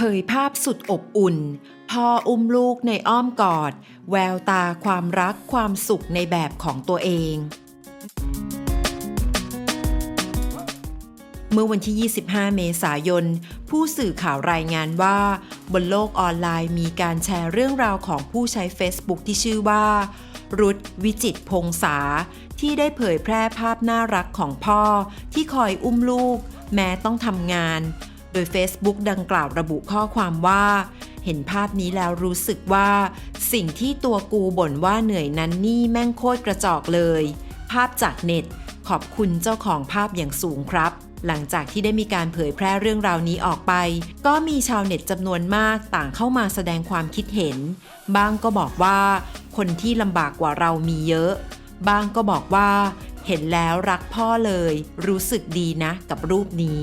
เผยภาพสุดอบอุ่น พ่ออุ้มลูกในอ้อมกอด แววตาความรักความสุขในแบบของตัวเอง เมื่อวันที่ 25 เมษายน ผู้สื่อข่าวรายงานว่า บนโลกออนไลน์มีการแชร์เรื่องราวของผู้ใช้ Facebook ที่ชื่อว่า รุธวิจิตพงษา ที่ได้เผยแพร่ภาพน่ารักของพ่อที่คอยอุ้มลูก แม้ต้องทำงาน ดย Facebook ดังกล่าวระบุข้อความว่า เห็นภาพนี้แล้วรู้สึกว่า สิ่งที่ตัวกูบ่นว่าเหนื่อยนั้นนี่แม่งโคตรกระจอกเลย ภาพจากเน็ต ขอบคุณเจ้าของภาพอย่างสูงครับหลังจากที่ได้มีการเผยแพร่เรื่องราวนี้ออกไป ก็มีชาวเน็ตจำนวนมากต่างเข้ามาแสดงความคิดเห็น บางก็บอกว่า คนที่ลำบากกว่าเรามีเยอะ บางก็บอกว่า เห็นแล้วรักพ่อเลย รู้สึกดีนะกับรูปนี้